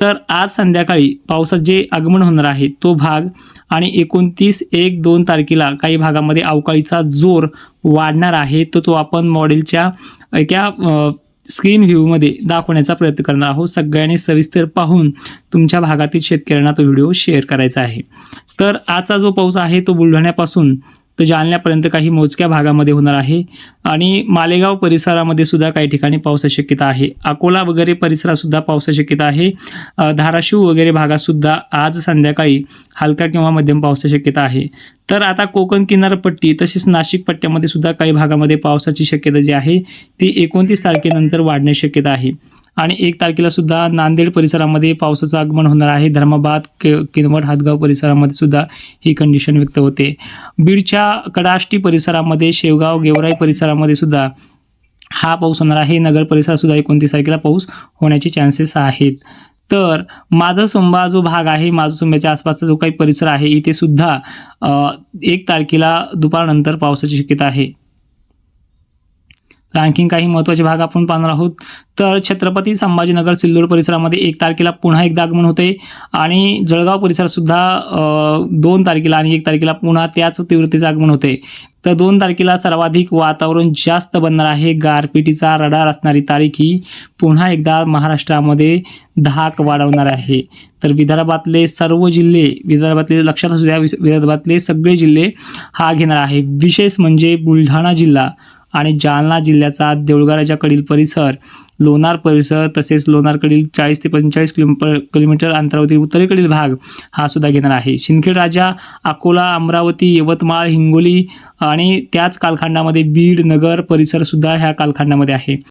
तर आज संध्याकाळी पावसाचे जे आगमन होणार आहे तो भाग आणि एकोणतीस एक दोन तारखेला काही भागामध्ये अवकाळीचा जोर वाढणार आहे तर तो आपण मॉडेलच्या एका स्क्रीन व्ह्यूमध्ये दाखवण्याचा प्रयत्न करणार आहोत. सगळ्यांनी सविस्तर पाहून तुमच्या भागातील शेतकऱ्यांना तो व्हिडिओ शेअर करायचा आहे. तर आजचा जो पाऊस आहे तो बुलढाण्यापासून तर जालन्यापर्यंत काही मोजक्या भागामध्ये होणार आहे. आणि मालेगाव परिसरामध्ये सुद्धा काही ठिकाणी पावसाची शक्यता आहे. अकोला वगैरे परिसरातसुद्धा पावसाची शक्यता आहे. धाराशिव वगैरे भागातसुद्धा आज संध्याकाळी हलका किंवा मध्यम पावसाची शक्यता आहे. तर आता कोकण किनारपट्टी तसेच नाशिक पट्ट्यामध्ये सुद्धा काही भागामध्ये पावसाची शक्यता जी आहे ती एकोणतीस तारखेनंतर वाढण्याची शक्यता आहे. आणि एक तारखेला सुद्धा नांदेड परिसरामध्ये पावसाचं आगमन होणार आहे. धर्माबाद के किनवट हातगाव परिसरामध्ये सुद्धा ही कंडिशन व्यक्त होते. बीडच्या कडाष्टी परिसरामध्ये शेवगाव गेवराई परिसरामध्ये सुद्धा हा पाऊस होणार आहे. नगर परिसरातसुद्धा एकोणतीस तारखेला पाऊस होण्याचे चान्सेस आहेत. तर माझा सोंबा जो भाग आहे माझा सोंब्याच्या आसपासचा जो काही परिसर आहे इथे सुद्धा एक तारखेला दुपारनंतर पावसाची शक्यता आहे. तर आणखीन काही महत्त्वाचे भाग आपण पाहणार आहोत. तर छत्रपती संभाजीनगर सिल्लोड परिसरामध्ये एक तारखेला पुन्हा एकदा आगमन होते आणि जळगाव परिसरसुद्धा दोन तारखेला आणि एक तारखेला पुन्हा त्याच तीव्रतेचं आगमन होते. तर दोन तारखेला सर्वाधिक वातावरण जास्त बनणार आहे. गारपिटीचा रडार असणारी तारीख ही पुन्हा एकदा महाराष्ट्रामध्ये धाक वाढवणार आहे. तर विदर्भातले सर्व जिल्हे विदर्भातले लक्षात असू द्या विदर्भातले सगळे जिल्हे हा घेणार आहे. विशेष म्हणजे बुलढाणा जिल्हा आणि जालना जिल्ह्याचा देऊळगाराच्याकडील परिसर लोणार परिसर तसेच लोणारकडील चाळीस ते पंचेचाळीस किलोमीटर किलोमीटर अंतरावरील उत्तरेकडील भाग हा सुद्धा घेणार आहे. शिंदखेड राजा अकोला अमरावती यवतमाळ हिंगोली आणि त्याच कालखंडामध्ये बीड नगर परिसरसुद्धा ह्या कालखंडामध्ये आहे.